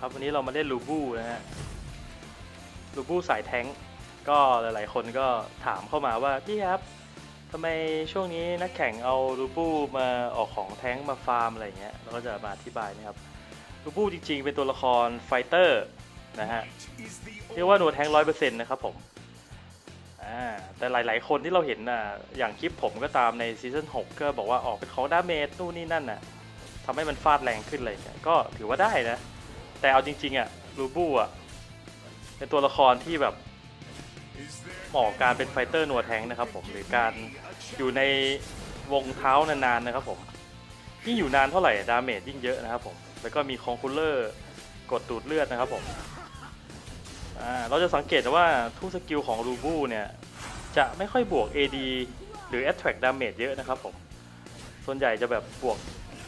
ครับวันนี้เรามาเล่นลูบูนะฮะลูบูสายแท้งก็หลายๆ คนก็ถามเข้ามาว่าพี่ครับทำไมช่วงนี้นักแข่งเอาลูบูมาออกของแท้งมาฟาร์มอะไรเงี้ยเราก็จะมาอธิบายนะครับลูบูจริงๆ เป็นตัวละครไฟเตอร์นะฮะเรียกว่าหนัวแท้งร้อยเปอร์เซ็นต์นะครับผมแต่หลายๆ คนที่เราเห็นน่ะอย่างคลิปผมก็ตามในซีซั่น6ก็บอกว่าออกเป็นของดาเมจนู่นนี่นั่นน่ะทำให้มันฟาดแรงขึ้นอะไรอย่างเงี้ยก็ถือว่าได้นะ แต่เอาจริงๆอะรูบูอะเป็นตัวละครที่แบบเหมาะการเป็นไฟเตอร์หนัวแทงนะครับผมหรือการอยู่ในวงเท้านานๆนะครับผมยิ่งอยู่นานเท่าไหร่ดาเมจยิ่งเยอะนะครับผมแล้วก็มีคองคูลเลอร์กดดูดเลือดนะครับผมเราจะสังเกตว่าทุกสกิลของรูบูเนี่ยจะไม่ค่อยบวก AD หรือ Attract Damage เยอะนะครับผม ส่วนใหญ่จะแบบบวก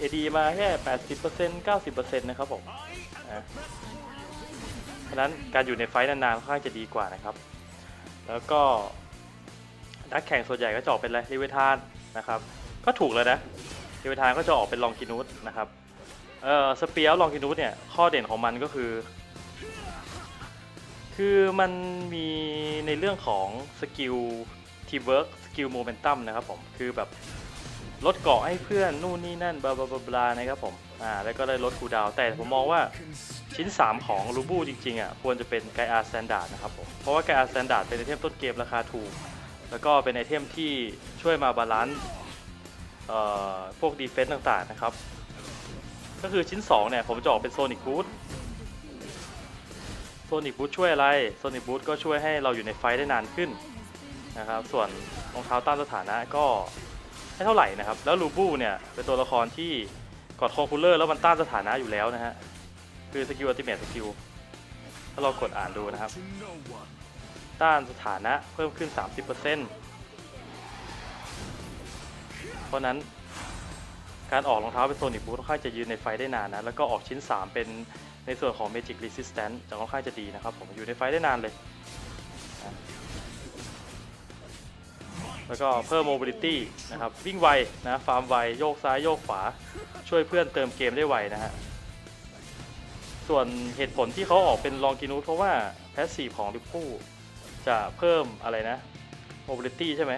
AD มาแค่ 80% 90%นะครับผมเพราะนั้นการอยู่ในไฟนานๆค่อนข้างจะดีกว่านะครับ แล้วก็นักแข่งส่วนใหญ่ก็จะออกเป็นอะไรลิเวทานนะครับ ก็ถูกเลยนะลิเวทานก็จะออกเป็นลองกินูสนะครับเอ่อสเปียลลองกินูสเนี่ยข้อเด่นของมันก็คือ คือมันมีในเรื่องของสกิลทีเวิร์กสกิลโมเมนตัมนะครับผมคือแบบ ลดเกาะให้เพื่อนนู่นนี่นั่นบลาบลาบลานะครับผมอ่าแล้วก็ได้ลดคูดาวแต่ผมมองว่าชิ้น 3 ของลูบูจริงๆอะควรจะเป็นไกอาสแตนดาร์ดนะครับผมเพราะว่าไกอาสแตนดาร์ดเป็นไอเทมต้นเกมราคาถูก แล้วก็เป็นไอเทมที่ช่วยมาบาลานซ์เอ่อพวกดีเฟนต์ต่างๆนะครับ ก็คือชิ้น 2 เนี่ยผมจะออกเป็นโซนิกบูทโซนิกบูทช่วยอะไรโซนิกบูทก็ช่วยให้เราอยู่ในไฟท์ได้นานขึ้นนะครับส่วนรองเท้าต้านสถานะก็ เท่าไหร่นะครับ แล้วลูบูเนี่ยเป็นตัวละครที่กดคอคูลเลอร์แล้วมันต้านสถานะอยู่แล้วนะฮะ คือสกิลอัลติเมทสกิล ถ้าเรากดอ่านดูนะครับ ต้านสถานะเพิ่มขึ้น 30%เพราะนั้นการออกรองเท้าเป็นโซนิกบูทค่อนข้างจะยืนในไฟได้นานนะ แล้วก็ออกชิ้น 3 เป็นในส่วนของ Magic Resistance จะค่อนข้างจะดีนะครับผมอยู่ในไฟได้นานเลย แล้วก็เพิ่ม mobility นะครับ วิ่งไวนะฟาร์มไว โยกซ้ายโยกขวา ช่วยเพื่อนเติมเกมได้ไวนะฮะ ส่วนเหตุผลที่เขาออกเป็นลองกินูเพราะว่าแพสซีฟของลิปปูจะเพิ่มอะไรนะ mobility ใช่ไหม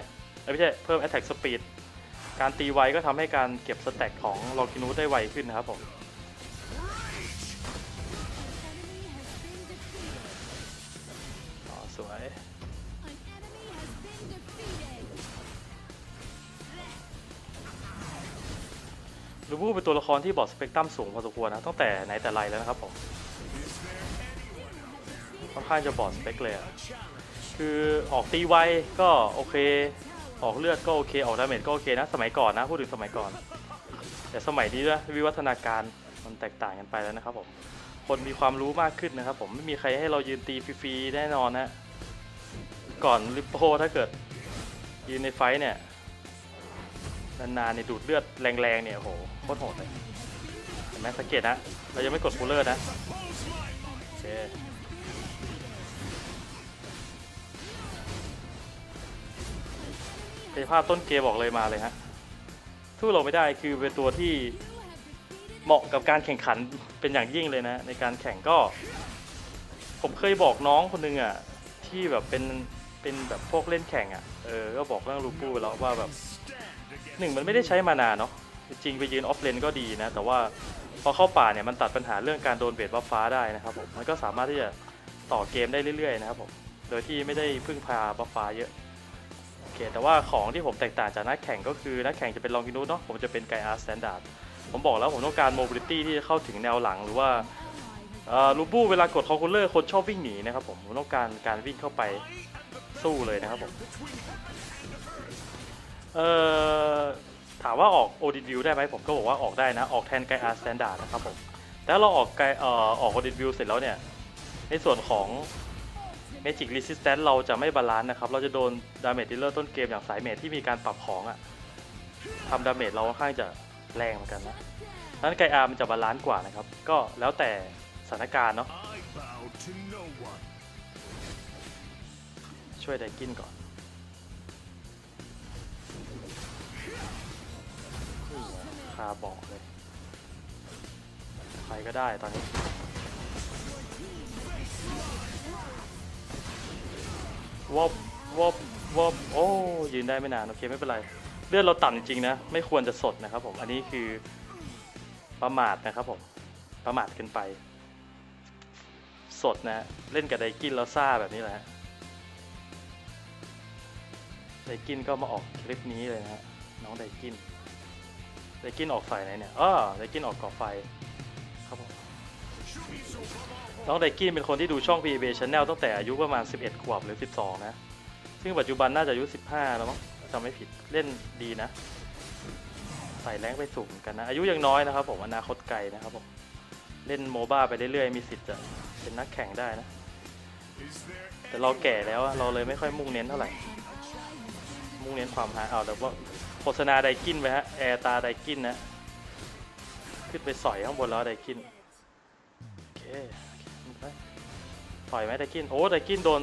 ไม่ใช่ เพิ่ม attack speed การตีไวก็ทำให้การเก็บสแต็กของลองกินูได้ไวขึ้นนะครับผม ลูบูเป็นตัวละครที่บอดสเปกตรัมสูงพอสมควรนะตั้งแต่ไหนแต่ไรแล้วนะครับผมค่อนข้างจะบอดสเปกเลยอะคือออกตีไวก็โอเค ออกเลือดก็โอเค ออกดาเมจก็โอเคนะ สมัยก่อนนะพูดถึงสมัยก่อน แต่สมัยนี้ด้วยวิวัฒนาการมันแตกต่างกันไปแล้วนะครับผมคนมีความรู้มากขึ้นนะครับ ผมไม่มีใครให้เรายืนตีฟรีๆแน่นอนนะก่อนลิปโปถ้าเกิดยืนในไฟเนี่ย นานๆเนี่ยดูดเลือดแรงๆเนี่ยโหโคตรโหดเลยเห็นไหมสังเกตนะเรายังไม่กดคูลเลอร์นะโอเคกายภาพต้นเกมบอกเลยมาเลยฮะสู้เราไม่ได้คือเป็นตัวที่เหมาะกับการแข่งขันเป็นอย่างยิ่งเลยนะ ในการแข่งก็ ผมเคยบอกน้องคนหนึงอะที่แบบเป็นเป็นแบบพวกเล่นแข่งอะเออก็บอกเรื่องลูปูแล้วว่าแบบ หนึ่งมันไม่ได้ใช้มานานเนาะจริงไปยืนออฟเลนก็ดีนะ แต่ว่าพอเข้าป่าเนี่ยมันตัดปัญหาเรื่องการโดนเบดบัฟฟ้าได้นะครับผมมันก็สามารถที่จะต่อเกมได้เรื่อยๆนะครับผมโดยที่ไม่ได้พึ่งพาบัฟฟ้าเยอะโอเคแต่ว่าของที่ผมแตกต่างจากนักแข่งก็คือนักแข่งจะเป็นลองกินูเนาะผมจะเป็นไกอาร์สแตนดาร์ดผมบอกแล้วผมต้องการโมบิลิตี้ที่จะเข้าถึงแนวหลังหรือว่าลูบูเวลากดคอคูลเลอร์คนชอบวิ่งหนีนะครับผมผมต้องการการวิ่งเข้าไปสู้เลยนะครับผม เอ่อถามว่าออกโอดิวิวได้ไหมผมก็บอกว่าออกได้นะ ออกแทนไกอาร์สแตนดาร์ดนะครับผมแล้วเราออกไกเอ่อออกโอดิวิวเสร็จแล้วเนี่ย ในส่วนของ Magic Resistance เราจะไม่บาลานซ์นะครับ เราจะโดนดาเมจดิลเลอร์ต้นเกมอย่างสายเมจที่มีการปรับของอะทำดาเมจเราค่อนข้างจะแรงเหมือนกันนะนั้นไกอาร์มันจะบาลานซ์กว่านะครับ ก็แล้วแต่สถานการณ์เนาะช่วยไดกินก่อนาบาะเลย ใครก็ได้ตอนนี้ วบวบวบโอ้ยืนได้ไม่นานโอเคไม่เป็นไร เลือดเราต่ำจริงๆนะ ไม่ควรจะสดนะครับผมอันนี้คือประมาทนะครับผมประมาทเกินไป สดนะเล่นกับไดกินแล้วซาแบบนี้แหละไดกินก็มาออกคลิปนี้เลยนะฮะน้องไดกิน ไดกินออกฝ่ายไหนเนี่ยอ้อไดกินออกก่อไฟครับผมน้องไดกินเป็นคนที่ดูช่อง PB Channel ตั้งแต่อายุประมาณ 11 ขวบหรือ 12 นะ ซึ่งปัจจุบันน่าจะอายุ 15 แล้วมั้งจำไม่ผิดเล่นดีนะ ใส่แรงไปสูงกันนะ อายุยังน้อยนะครับผมอนาคตไกลนะครับผม เล่นโมบ้าไปเรื่อยๆ มีสิทธิ์จะเป็นนักแข่งได้นะ แต่เราแก่แล้วเราเลยไม่ค่อยมุ่งเน้นเท่าไหร่ มุ่งเน้นความหาเอาแต่ว่า โฆษณาไดกินไปฮะแอร์ตาไดกินนะ ขึ้นไปสอยข้างบนแล้วไดกินโอเคโอเคสอยไหมไดกินโอ้ไดกินโดน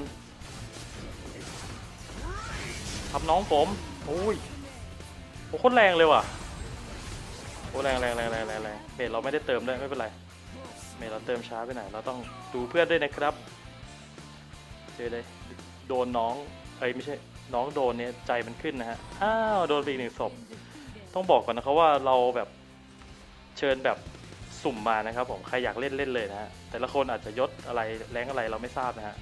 ทำน้องผมโอ้ยโอ้โคตรแรงเลยว่ะโอ้แรงแรงแรงแรงแรงแรงเมทเราไม่ได้เติมด้วยไม่เป็นไรเมทเราเติมช้าไปหน่อยเราต้องดูเพื่อนด้วยนะครับเจอเลยโดนน้องเอ้ยไม่ใช่ น้องโดนเนี่ยใจมันขึ้นนะฮะ อ้าวโดนไปอีกหนึ่งศพ ต้องบอกก่อนนะครับว่าเราแบบเชิญแบบสุ่มมานะครับผม ใครอยากเล่นเล่นเลยนะฮะ แต่ละคนอาจจะยศอะไรแรงอะไรเราไม่ทราบนะฮะ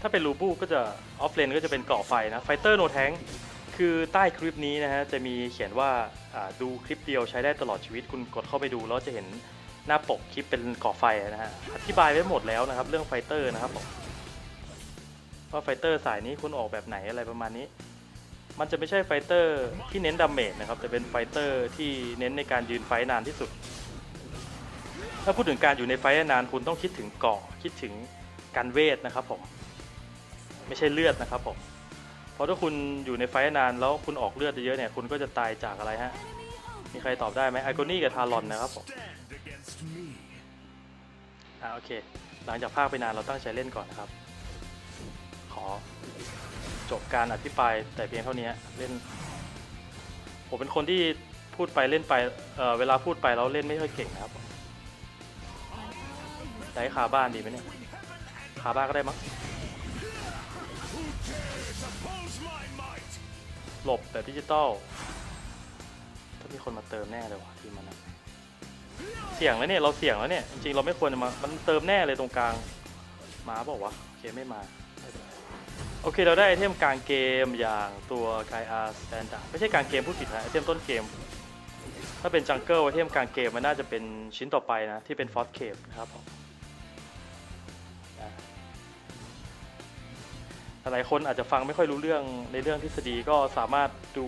ถ้าเป็นลูบูก็จะออฟเลนก็จะเป็นเกาะไฟนะ ไฟเตอร์โนแทงคือใต้คลิปนี้นะฮะจะมีเขียนว่าดูคลิปเดียวใช้ได้ตลอดชีวิตคุณกดเข้าไปดูแล้วจะเห็นหน้าปกคลิปเป็นเกาะไฟนะฮะอธิบายไว้หมดแล้วนะครับ เรื่องไฟเตอร์นะครับผม ว่าไฟเตอร์สายนี้คุณออกแบบไหนอะไรประมาณนี้ มันจะไม่ใช่ไฟเตอร์ที่เน้นดาเมจนะครับ แต่เป็นไฟเตอร์ที่เน้นในการยืนไฟนานที่สุด ถ้าพูดถึงการอยู่ในไฟนานคุณต้องคิดถึงเกาะคิดถึงการเวทนะครับผม ไม่ใช่เลือดนะครับผม เพราะถ้าคุณอยู่ในไฟนานแล้วคุณออกเลือดเยอะเนี่ยคุณก็จะตายจากอะไรฮะ มีใครตอบได้ไหมไอคอนี่กับทารอนนะครับผมอ่าโอเค หลังจากภาคไปนานเราตั้งใจเล่นก่อนนะครับ ขอจบการอภิปรายแต่เพียงเท่านี้เล่น ผมเป็นคนที่พูดไปเล่นไปเเวลาพูดไปแล้วเล่นไม่ค่อยเก่งนะครับใช้คาบ้านดีไหมเนี่ยคาบ้านก็ได้มั้งหลบแบบดิจิตอลถ้ามีคนมาเติมแน่เลยว่ะทีมมันเสี่ยงแล้วเนี่ยเราเสี่ยงแล้วเนี่ยจริงๆเราไม่ควรจะมามันเติมแน่เลยตรงกลางมาบอกว่าวะโอเคไม่มา โอเคเราได้ไอเทมกลางเกมอย่างตัวไกอาร์สแตนดาร์ไม่ใช่กลางเกมผู้ผิดนะไอเทมต้นเกม ถ้าเป็นจังเกิลไอเทมกลางเกมมันน่าจะเป็นชิ้นต่อไปนะ ที่เป็นฟอสเคปนะครับหลายคนอาจจะฟังไม่ค่อยรู้เรื่องในเรื่องทฤษฎีก็สามารถดู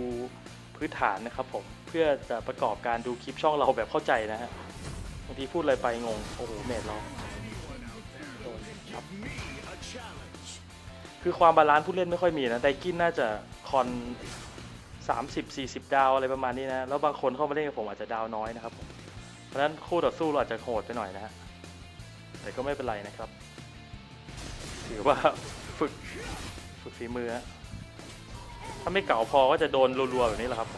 พื้นฐานนะครับผม เพื่อจะประกอบการดูคลิปช่องเราแบบเข้าใจนะฮะบางทีพูดอะไรไปงง โอ้โหเมดเราโดนครับ คือความบาลานซ์ผู้เล่นไม่ค่อยมีนะไดกินน่าจะคอน 30 40 ดาวอะไรประมาณนี้นะ แล้วบางคนเข้ามาเล่นกับผมอาจจะดาวน้อยนะครับผมเพราะฉะนั้นคู่ต่อสู้เราอาจจะโหดไปหน่อยนะฮะแต่ก็ไม่เป็นไรนะครับ ถือว่าฝึกฝึกฝีมือฮะถ้าไม่เก่าพอก็จะโดนรัวๆแบบนี้แหละครับ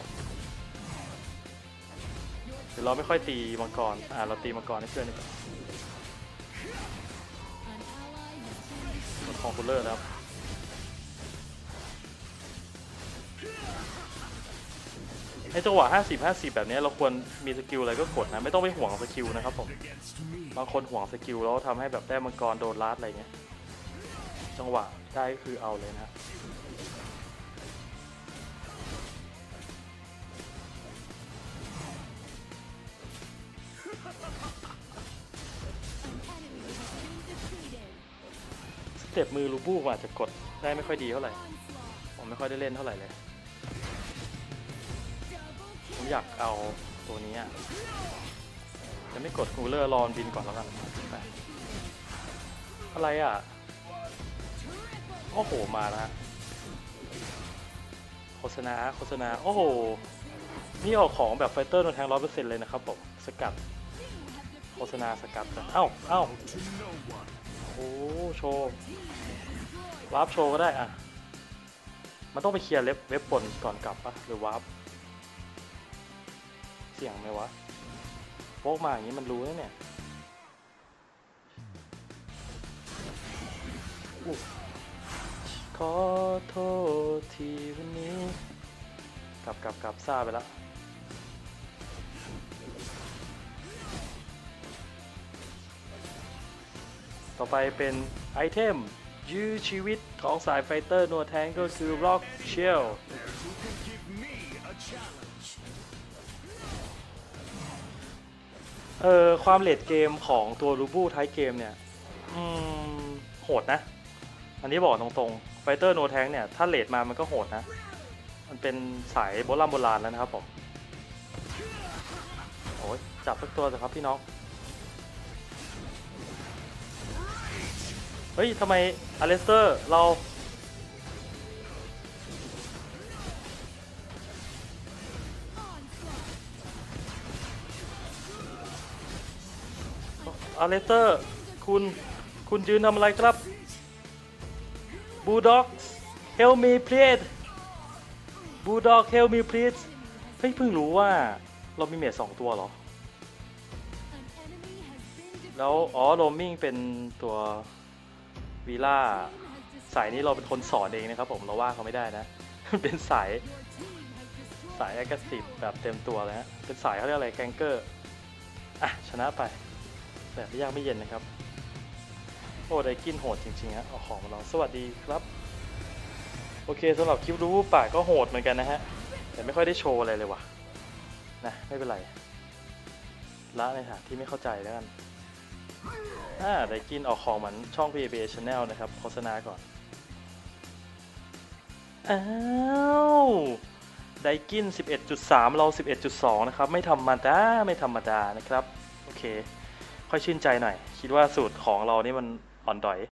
เดี๋ยวเราไม่ค่อยตีมังกรอ่าเราตีมังกรให้เพื่อนดีกว่ากดคอมคูลเลอร์แล้ว ในจังหวะ 50 50 แบบนี้เราควรมีสกิลอะไรก็กดนะ ไม่ต้องไปห่วงสกิลนะครับผม บางคนห่วงสกิลแล้วทำให้แบบได้มังกรโดนลัดอะไรเงี้ย จังหวะได้คือเอาเลยนะสเต็ปมือลูบูอาจจะกดได้ไม่ค่อยดีเท่าไหร่ ผมไม่ค่อยได้เล่นเท่าไหร่เลย ผมอยากเอาตัวนี้จะไม่กดคูลเลอร์รอนบินก่อนแล้วกันไปอะไรอะ โอ้โห มาแล้วฮะโฆษณา โฆษณา โอ้โห นี่ออกของแบบไฟเตอร์โดนแทงร้อยเปอร์เซ็นต์เลยนะครับผม สกัด โฆษณาสกัดเอ้าเอ้าโอ้โชว์วาร์ปโชว์ก็ได้อะ มันต้องไปเคลียร์เล็บเว็บบนก่อนกลับปะหรือวาร์ป เสี่ยงไหมวะโป๊กมาอย่างนี้มันรู้นะเนี่ยขอโทษทีวันนี้ กลับกลับกลับซาไปแล้วต่อไปเป็นไอเทมยื้อชีวิตของสายไฟเตอร์นัวแทงก็คือ Rock Shell เออความเลดเกมของตัวรูบูท้ายเกมเนี่ยอืมโหดนะ อันนี้บอกตรงๆไฟเตอร์โนแทงเนี่ย ถ้าเลดมามันก็โหดนะ มันเป็นสายโบราณโบราณแล้วนะครับผมโอ้ยจับสักตัวเถอะครับพี่น้องเฮ้ยทำไมอเลสเตอร์เรา อาเลสเตอร์ คุณ คุณยืนทำอะไรครับบูด็อก help me please บูด็อก help me please เฮ้ยเพิ่งรู้ว่าเรามีเมจสองตัวเหรอ แล้ว อ๋อโรมมิ่งเป็นตัววีล่าสายนี้เราเป็นคนสอนเองนะครับผมเราว่าเขาไม่ได้นะ เป็นสายสาย a g g r e s s i v e แบบเต็มตัวเลยฮะเป็นสายเขาเรียกอะไรแกงเกอร์อะชนะไป แบบไม่ยากไม่เย็นนะครับ โอ้ได้กินโหดจริงๆฮะเอาของมาลองสวัสดีครับ โอเคสำหรับคลิปรู้ป่าก็โหดเหมือนกันนะฮะ แต่ไม่ค่อยได้โชว์อะไรเลยว่ะ นะ ไม่เป็นไร ละในฐานที่ไม่เข้าใจแล้วกันอ่าได้กินออกของเหมือนช่อง PABA Channel นะครับ โฆษณาก่อน อ้าวไดกิน 11.3 เรา 11.2 นะครับ ไม่ธรรมดา ไม่ธรรมดานะครับ โอเค ค่อยชื่นใจหน่อย คิดว่าสูตรของเรานี่มันอ่อนดอย